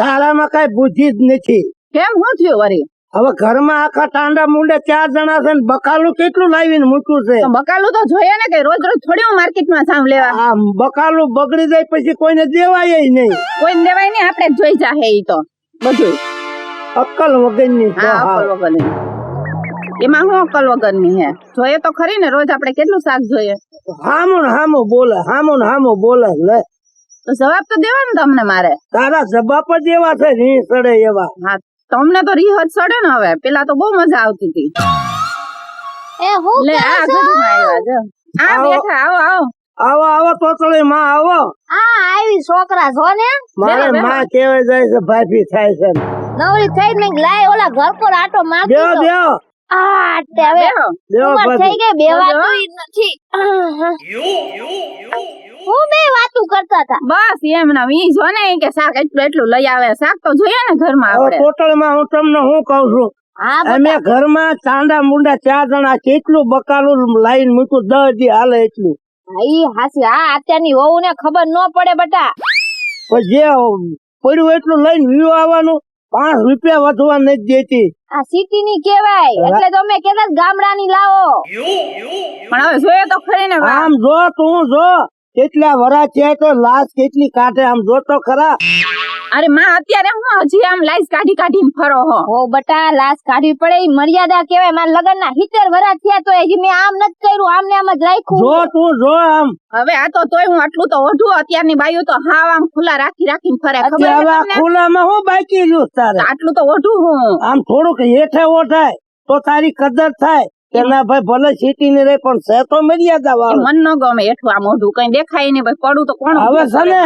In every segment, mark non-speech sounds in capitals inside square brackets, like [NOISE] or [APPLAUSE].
તારામાં કઈ બુદ્ધિ જ નથી. કેમ? શું થયું વરી? હવે ઘરમાં આખા ટાંડા મુંડે ચાર જણા છે ને બકાલું કેટલું લાવીને મૂક્યું છે? બકાલું તો જોઈએ ને કે રોજ રોજ થોડી હું માર્કેટમાં સામ લેવા. આ બકાલું બગડી જાય પછી કોઈને દેવાય નહીં. કોઈ દેવાય નહીં આપણે જોઈ જાહે ઈ તો. બધું અક્કલ વગરની હા હા. વગરની. એમાં હું અકલ વગરની હે? જોઈએ તો ખરી ને રોજ આપણે કેટલું શાક જોઈએ? હામું ને હામું બોલે હામું ને હામું બોલે લે. તો જવાબ તો દેવાનો તમને મારે. તારા જવાબ જ એવા છે રી સડે એવા. હા તમને તો રીહ જ સડે ને હવે. પેલા તો બહુ મજા આવતી હતી. એ હું લે આ ઘરમાં આવ્યા જો આ આવો. બેઠા આવો આવો. આવો આવો તોતળી માં આવો. આ આવી છોકરા છો ને. મારે. માં કેવાય જાય છે ભાભી થાય છે. નવરી થઈ ને લાય ઓલા ઘર પર આટો બેહો દો. બેહો આ તે હવે બેહો બેહો ઉંમર થઈ ગઈ બે વાતું નથી. હું બે વાતું કરતા હતા. બસ એમ ના ઈ જો ને કે શાક એટલું એટલું લઈ આવે શાક તો જોઈએ ને ઘરમાં હવે આપણે. ટોટલ હું તમને શું કઉ છું? હા અમે ઘરમાં ચાંદા મુંડા ચાર જણા કેટલું બકાલું લાઈન મૂક્યું દસ દી હાલે એટલું. હા, ઈ હાસી. આ અત્યારની વહુ ને ખબર ન પડે બટા. જે પડ્યું એટલું લઈને વ્યુ આવવાનું પાંચ રૂપિયા વધવા નથી દેતી. આ સિટી ની કેવાય એટલે તમે કેતા ગામડાની લાવો. પણ હવે જોઈએ તો ખરી ને આમ જો તું જો. કેટલા વરા છે તો લાશ કેટલી કાઢે આમ જોતો ખરા. અરે માં અત્યારે હું હજી આમ લાઈસ કાઢી કાઢીને ફરો હો. ઓ બટા લાશ કાઢી પડે ઈ મર્યાદા કેવાય મારા લગન ના સિત્તેર વરા થયા તો હજી મેં આમ નથી કર્યું આમ ને આમ જ જો તું જો આમ. હવે આ તો તોય હું આટલું તો ઓઢું અત્યારની બાઈઓ તો હાવ આમ ખુલ્લા રાખી રાખીને ફરે. ખબર છે હવે ખુલ્લામાં હું બાકી રહ્યું તારે? આટલું તો ઓઢું હું. આમ થોડુંક હેઠે ઓઢાય તો તારી કદર થાય. કે ભાઈ ભલે સીટી ને રે પણ છે તો મર્યાદા વાળો. મન ન ગમે એટલું આમ ઓઢું કઈ દેખાય નહીં ભાઈ પડું તો કોણ હવે છે ને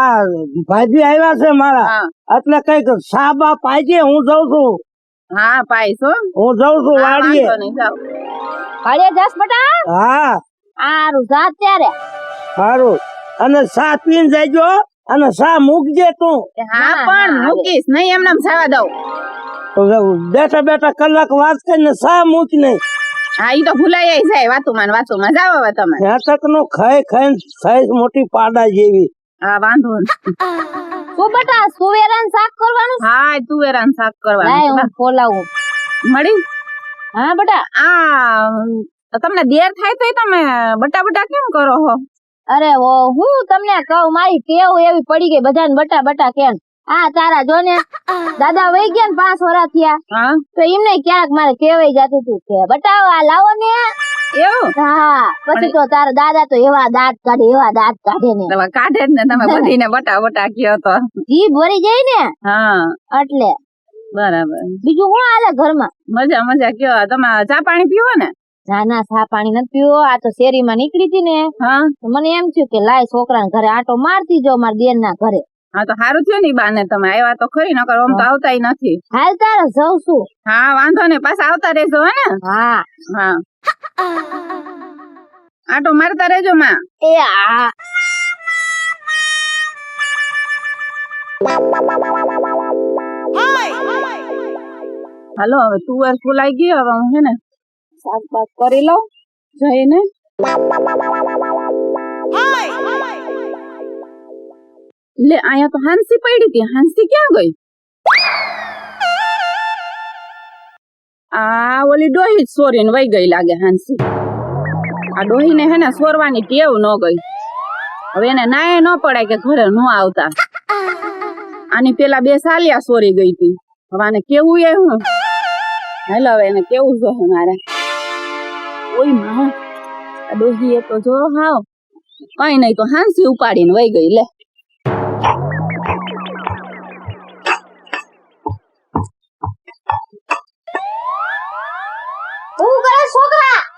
આ ભાભી આવ્યા છે મારા. એટલે કંઈક સાબા પાજે હું જઉં છું. હા પાઈશ હો. હું જઉં છું વાડીએ. જાસ બટા? હા. હારું જાત ત્યારે સારું અને સા પીને જજો અને સા મૂકજે તું. હા પણ મૂકીશ નહીં એમને એમ સાવા દઉં. બેઠા બેઠા કલાક વાત કરીને સા મૂક નહીં હા ઈ તો ભૂલાઈ જાય વાતુમાં વાતુમાં. જાવ હવે તમે. નાટકનું ખાઈ ખાય સાઈઝ મોટી પાડા જેવી. હા વાંધો નહીં. શું બટા સુવેરાન શાક કરવાનું? છે? હા તુવેરાન શાક કરવાનું. લાય ખોલાવું. મળી? હા બટા. આ તમને દેર થાય તોય તમે બટા બટા કેમ કરો હો? અરે ઓ હું તમને કહું મારી ટેવ એવી પડી ગઈ બધાને બટા બટા કેમ. આ તારા જો ને દાદા વહી ગયા ને પાંચ વર્ષ થયા. તો એમને ક્યાંક મારે કેવાય જતું હતું કે બટાવો આ લાવો ને. એવું? હા પછી તો તારા દાદા તો એવા દાંત કાઢે એવા દાંત કાઢે ને. તમે કાઢે ને તમે બધીને બટા બટા કયો તો. જીભ ભરી જાય ને હા. એટલે. બરાબર. બીજું શું હાલે ઘરમાં? મજા મજા કયો તમે ચા પાણી પીવો ને? ના ના ચા પાણી નથી પીવો. આ તો શેરીમાં નીકળી હતી ને. હા? તો મને એમ થયું કે લાય છોકરાને ઘરે આટો મારતી જો મારા બેન ના ઘરે. હા તો સારું થયું ને બાને તમે આવ્યા તો ખરી નકર આમ તો આવતાય નથી. હાલ તારે જઉં છું હા વાંધો નહીં પાછા આવતા રહેજો હે ને. હા. હા. આટો મારતા રહેજો માં. એ આ હાલો હવે તુવેર ફૂલાઈ ગઈ હવે હું હે ને શાક કરી લઉં જઈને. લે, અહીંયા તો હાંસી પડી હતી. હાંસી ક્યાં ગઈ? આ ઓલી ડોહી જ સોરીને વહી ગઈ લાગે હાંસી. આ ડોહીને હે ને સોરવાની ટેવ ન ગઈ. હવે એને નાય ન પડાય કે ઘરે ન આવતા. આની પેલા બે સાલિયા સોરી ગઈ હતી. હવે આને કેવું એ હું? હેલો, હવે એને કેવું જો મારે? ઓયમાં, આ એ તો જો હાવ. કઈ નહીં તો હાંસી ઉપાડીને વહી ગઈ, લે.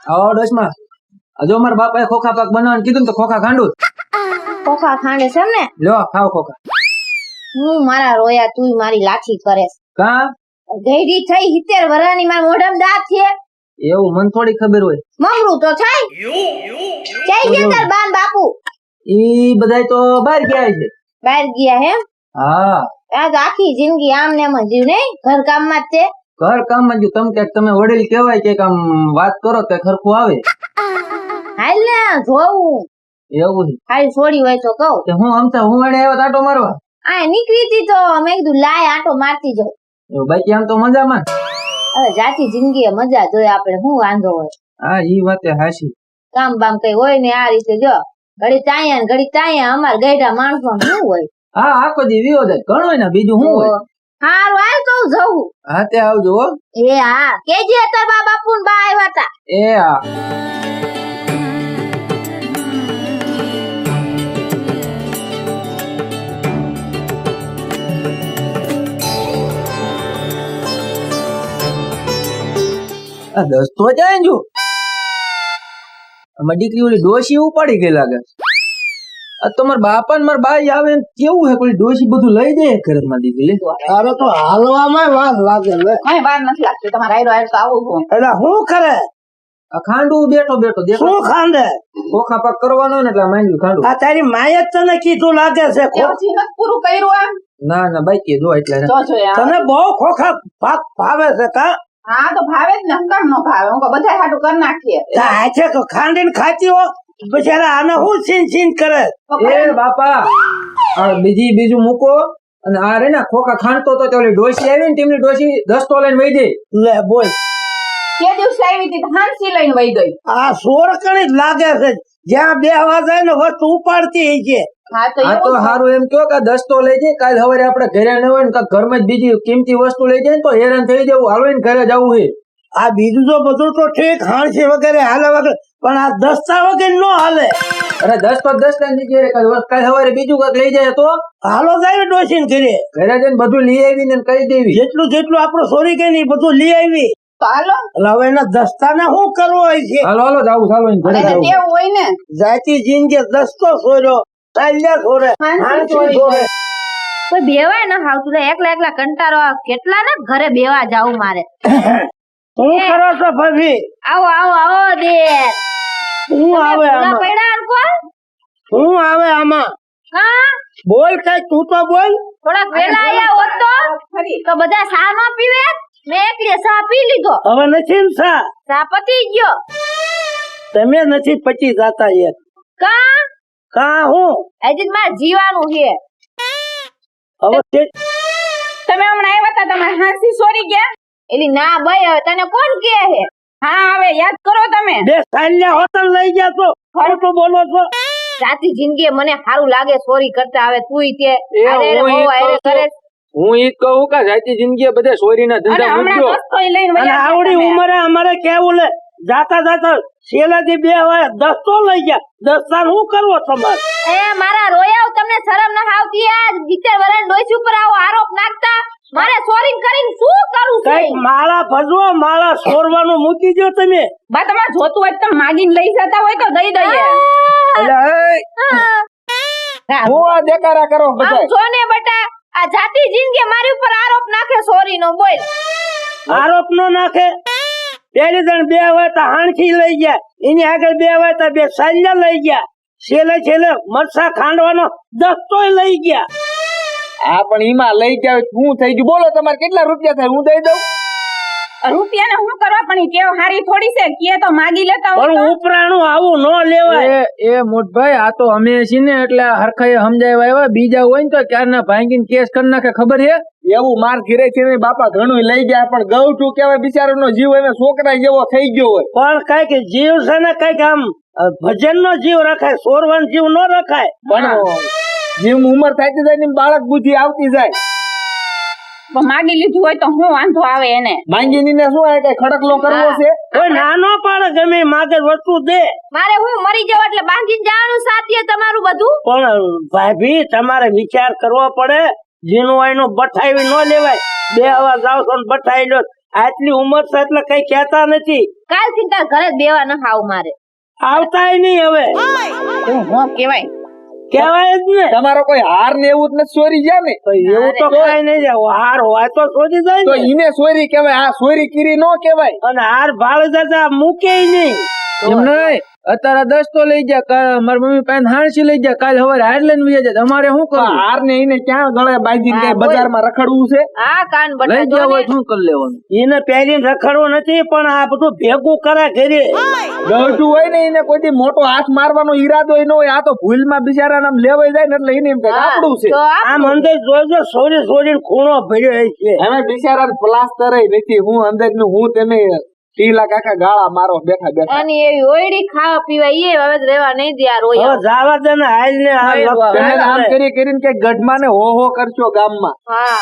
આવો ડોશમાં. હજુ મારા બાપાએ ખોખા પાક બનાવવાનું કીધું ને તો ખોખા ખાંડું. કોકા ખાંડે છે ને? લ્યો ખાવ ખોખા. હું મારા રોયા તું મારી લાઠી કરે કા? ગઈડી થઈ સિત્તેર વરાની મારા મોઢામાં દાંત છે. એવું મને થોડી ખબર હોય. મમરું તો થાય. જય બાન બાપુ. ઈ બધાય તો બહાર ગયા છે. બહાર ગયા હે હા. આજ આખી જિંદગી આમ ને એમ જીવ નહીં. ઘર કામમાં જ તે ઘર કામમાં જો તમે ક્યાંક તમે વડીલ કહેવાય કે આમ વાત કરો તો ખરખું આવે. હાલ ને જોવું એવું હાલ છોડી હોય તો કહું. કે હું આમતા હું એને આવ્યો આટો મારવા? આ નીકળી હતી તો મેં કીધું લાય આટો મારતી જાઉં. એવું બાકી આમ તો મજામાં. હવે જાતી જિંદગી મજા જોઈએ આપણે શું વાંધો હોય? હા ઈ વાતે હાશી કામ બામ કઈ હોય ને આ રીતે જો. ઘડી તાયા ઘડી તાયા અમાર ગઈઢા માણસો શું હોય? હા આખો દી વિયો જાય ઘણો ને બીજું શું હોય? હારું હાલ તો જવું. હા તે આવજો એ હા. કેજી હતા બા બાપુ ને બા આવ્યા હતા. એ હા. દસ તો જાય જો. અમારી દીકરી ઓલી ડોશી ઉપાડી ગઈ લાગે તમારા બાપા ને મારા બાઈ આવે કેવું હે? કોઈ ડોશી બધું લઈ દે? ઘરે માં દીધી લે. તારે તો હાલવામાં વાર લાગે ને કઈ વાર નથી લાગતી. તમારે આયરો આયરો તો આવું હું. એટલે શું કરે? ખાંડું બેઠો બેઠો દેખો શું ખાંડે? ખોખા પાક કરવાનો ને એટલે માંડ્યું ખાંડું. આ તારી માએ જ તને કીધું લાગે છે પૂરું કર્યું આમ. ના ના બાઈક જો એટલે તને બહુ ખોખા પાક ભાવે છે કા? હા તો ભાવે જ ને હંકાર નો ભાવે. હું બધા હાટું કરી નાખીએ. ખાંડીને ખાતી હો. બિચારા આને હું છીન છીન કરે? એ બાપા આ બીજી બીજું મૂકો અને આ રે ને ખોખા ખાંડતો તો તે ઓલી ડોસી આવી ને તેમની ડોસી દસ તો લઈને વહી ગઈ લે બોલ. કે દિવસ આવી હતી હાંસી લઈને વહી ગઈ. આ સોરકણી જ લાગે છે. જ્યાં બે વાગે ને વસ્તુ ઉપાડતી હોય છે હા તો આ તો સારું એમ કયો કે દસ્તો લઈ જાય કાલ સવારે આપણે ઘરે ન હોય ને ઘરમાં જ બીજી કિંમતી વસ્તુ લઈ જાય ને તો હેરાન થઈ જવું. હાલો ને ઘરે જવું છે આ બીજું તો બધું તો ઠીક હાણસી વગેરે હાલે વગેરે પણ આ દસ્તા વગર નો હાલે. અરે દસ તો દસ ટાઈમ જગ્યાએ રે કાલ સવારે બીજું કાંઈક લઈ જાય તો? હાલો જાય ડોસીન ઘરે. ઘરે જઈને બધું લઈ આવીને ને કહી દેવી. જેટલું જેટલું આપણું સોરી કે નહીં બધું લઈ આવી. તો હાલો હવે એના દસ્તાને શું કરવો હોય છે? હાલો હાલો જાવું ચાલો ઘરે હોય ને. જાતિ જિંદગી દસ્તો સોર્યો ચાલ્યા સોરે. કોઈ બેવાય ના હાવતું એકલા એકલા કંટાળો આવે. કેટલા ને ઘરે બેવા જાવું મારે. [COUGHS] શું કરો છો ભાભી? આવો આવો આવો દેર હું આવે આમાં? કોણ? આવે આમાં? હા? બોલ કઈ તું તો બોલ. થોડાક વેલા આયા હોત તો. તો બધા સા ન પીવે? મેં એકલે સા પી લીધો. હવે નથી ને સા ચા પતી ગયો. તમે નથી પચી જાતા એક કા? કા હું? હજી મારે જીવાનું છે. હવે તમે હમણાં આવ્યા હતા તમે હાંસી સોરી ગયા? એલી ના ભાઈ હવે તને કોણ કે હે હા હવે યાદ કરો તમે. બે સાલ્યા હોટલ લઈ ગયા છો ખોટું બોલો છો. સાચી જિંદગી મને સારું લાગે સોરી કરતા આવે તું તે બહુ અરે કહું છું. કરે હું ઈ કહું કે સાચી જિંદગી બધે સોરી ના ધંધા લઈને અને આવડી. ઉંમરે અમારે કેવું લે? જાતા જાતા શેલાથી બે હોય દસ્તો લઈ ગયા. દસ્તા હું કરવો તમારે? એ મારા રોયા તમને શરમ ના આવતી આ ગીતર વરણ ડોઈસ ઉપર આવો આરોપ નાખતા. મારે સોરી કરીને શું કરું છે? કઈ માળા ભજવો માળા સોરવાનું મૂકી દો તમે. બા તમારે જોતું હોય તો તમે માગીને લઈ જતા હોય તો દઈ દઈએ. હું. આ દેકારા કરો બધા જો ને બટા આ જાતિ જિંદગી મારી ઉપર આરોપ નાખે સોરી નો બોલ. આરોપ નો નાખે. પેલી જણ બે હોય તો હાણખી લઈ ગયા. એની આગળ બે હોય તો બે સાલ્યા લઈ ગયા. છેલ્લે છેલ્લે મરસા ખાંડવાનો દસ્તોય લઈ ગયા. આ પણ ઈમાં લઈ જાવ હું થઈ ગયું? બોલો તમારે કેટલા રૂપિયા થાય? હું દઈ દઉં? રૂપિયાને શું કરવા? પણ ઈ હારી થોડી છે? કે તો માગી લેતા પણ ઉપરાણું આવું ન લેવાય. એ એ મોટભાઈ આ તો અમે છીએ ને એટલે હરખાએ સમજાવ્યા આવ્યા બીજા હોય ને તો ક્યારના ભાંગીને કેસ કરી નાખે ખબર છે એવું માર ઘીરે છે ને બાપા ઘણું લઈ ગયા પણ ગૌઠું કેવાય બિચારાનો જીવ એને છોકરા જેવો થઈ ગયો હોય. પણ કંઈક જીવ છે ને કંઈક આમ ભજન નો જીવ રખાય સોરવાન જીવ ન રખાય. પણ જેમ ઉંમર થતી જાય એમ બાળક બુદ્ધિ આવતી જાય. પણ માગી લીધું હોય તો હું વાંધો આવે એને? માંગીની ને શું આવે? કઈ ખડકલો કરવો છે? કોઈ નાનો પાડે ગમે માગે વસ્તુ દે મારે હું મરી જાવ એટલે બાંધીને જવાનું સાથી તમારું બધું? પણ ભાભી તમારે વિચાર કરવો પડે. જેનો એનું બઠાવી ન લેવાય. બે હવા જાવ છો ને બઠાઈ લો. આટલી ઉંમર છે એટલે કઈ કહેતા નથી. કાલથી તાર ઘરે બેવા ન હાવ મારે. આવતાય નહીં હવે. હું હું. કેવાય. કહેવાય જ ને તમારો કોઈ હાર ને એવું જ નથી ચોરી જાય ને? એવું તો કઈ નહીં જાય હાર હોય તો શોધી જાય તો ઈને ચોરી કેવાય આ ચોરી કીરી નો કેવાય અને હાર ભાળ જતા મૂકે નહીં. એમ નહીં. અત્યારે દસ તો લઈ જા મારા મમ્મી પાસે હાણસી લઈ જા કાલ હવે હાર લઈને વહી જાય અમારે શું કરવું? હાર ને એને ક્યાં ગળે બાજી કઈ બજારમાં રખડવું છે? આ કાન લઈ જો ગયા ને. હોય શું કરી લેવાનું? એને પહેરીને રખડવું નથી પણ આ બધું ભેગું કરે ઘરે. ગળતું હોય ને એને કોઈ દી મોટો હાથ મારવાનો ઈરાદો ન હોય આ તો ભૂલમાં બિચારા આમ લેવાઈ જાય ને એટલે એને એમ કે આપણું છે. આમ અંદર જોજો સોરી સોરી ખૂણો ભર્યો છે. હવે બિચારા પ્લાસ્ટર નથી હું અંદરનું હું તેને ટીલા કાકા ગાળા મારો બેઠા બેઠા. અને એવી ઓયડી ખાવા પીવા એ હવે રહેવા નહીં દે આ હવે જાવા દે ને હાલ ને આમ કરી કરીને કે ગઢમાં ને હો હો કરશો ગામમાં. હા.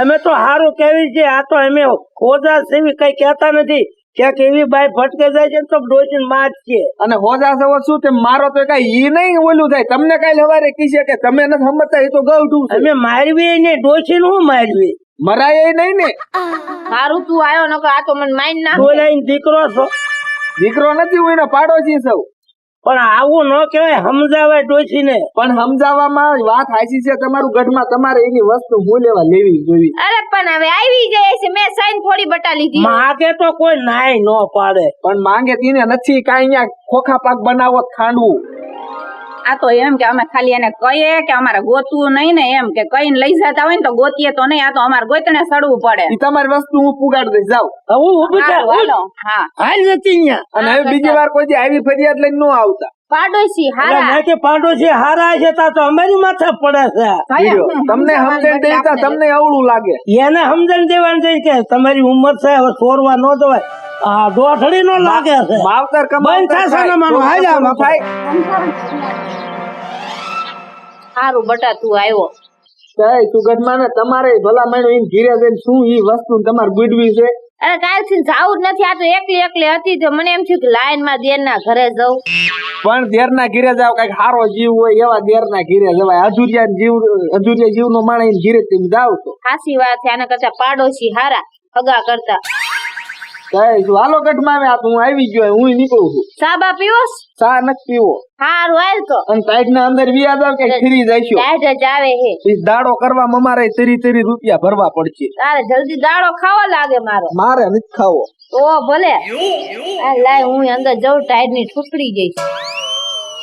અમે તો હારું કેવી છે આ તો અમે ખોજા સેવી કઈ કેતા નથી. ક્યાંક એવી બાઈ ભટકે જાય છે ને તો ડોસીને માર છે. અને હોજા સવા શું તે મારો તો કઈ ઈ નહીં ઓલું થાય. તમને કઈ હવારે કીશે કે તમે નથી સમજતા એ તો ગૌઠું અમે મારવી ને ડોસી હું મારવી? મરાય નહીં ને. સારું તું આવ્યો નકર આ તો મને માઈન ના બોલાઈને દીકરો છો. દીકરો નથી હું એના પાડોશી સૌ પણ આવું ન કહેવાય સમજાવે ડોસી ને પણ સમજાવવામાં વાત હાચી છે તમારું ગઢમાં તમારે એની વસ્તુ હું લેવા લેવી જોવી અરે પણ હવે આવી જાય છે મેં સાઈન થોડી બટા લીધી. માગે તો કોઈ નાય ન પાડે. પણ માંગે તીને નથી કાંઈ અહીંયા ખોખા પાક બનાવો ખાંડવું. આ તો એમ કે અમે ખાલી એને કહીએ કે અમારે ગોતવું નહીં ને એમ કે કઈ લઈ જતા હોય ને તો ગોતીએ તો નહીં આ તો અમારે ગોતણે સડવું પડે. તમારી વસ્તુ હું પુગાડી દઈશ જાવ હું થા, હાલો. હા. હાલ નથી અહીંયા. અને હવે બીજી વાર કોઈ આવી ફરિયાદ લઈને ન આવતા. પાડોશી હારા. કે પાડોશી હારા છે તા તો અમારી માથે પડે છે. તમને સમજણ દેતા તમને અવળું લાગે. એને સમજણ દેવાનું છે કે તમારી ઉંમર છે હવે સોરવા ન જવાય. આ દોઠડી નો લાગે છે. માવતર બંધ થશે ને મારું, હાલ આમ. આપણે. હારું બટા તું આવ્યો કઈ સુગતમાં તમારે ભલા માનો એમ ઘીરે જઈને શું ઈ વસ્તુ તમારે ગુડવી છે? અરે કાલથી જાવું જ નથી આ તો એકલી એકલી હતી તો મને એમ થયું કે લાઈનમાં દેર ના ઘરે જવું પણ દેરના ઘીરે જાવ કંઈક સારો જીવ હોય એવા દેરના ઘીરે જવાય. અધુરિયા જીવ અધુરિયા જીવ નો માણસ ઘીરે તમે જાવ તો ખાસી વાત છે આના કરતા પાડોશી હારા હગા કરતા. કહે છું હાલો આ તો હું આવી ગયો હું નીકળું છું. સાબા પીવો? ચા નથી પીવો. હારું હાલ તો. અને સાઈડ ના અંદર વ્યાજ આવ કે ફ્રી જઈશું સાઈડ જ આવે હે. દાડો કરવામાં અમારે તરી તરી રૂપિયા ભરવા પડશે. તારે જલ્દી દાડો ખાવો લાગે મારો. મારે નથી ખાવો. તો ભલે. લાય હું અંદર જઉં ટાઈડની ઠુકડી જઈશ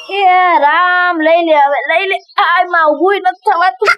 હે રામ લઈ લે હવે લઈ લે. આ માં ઉભું નથી થવાતું.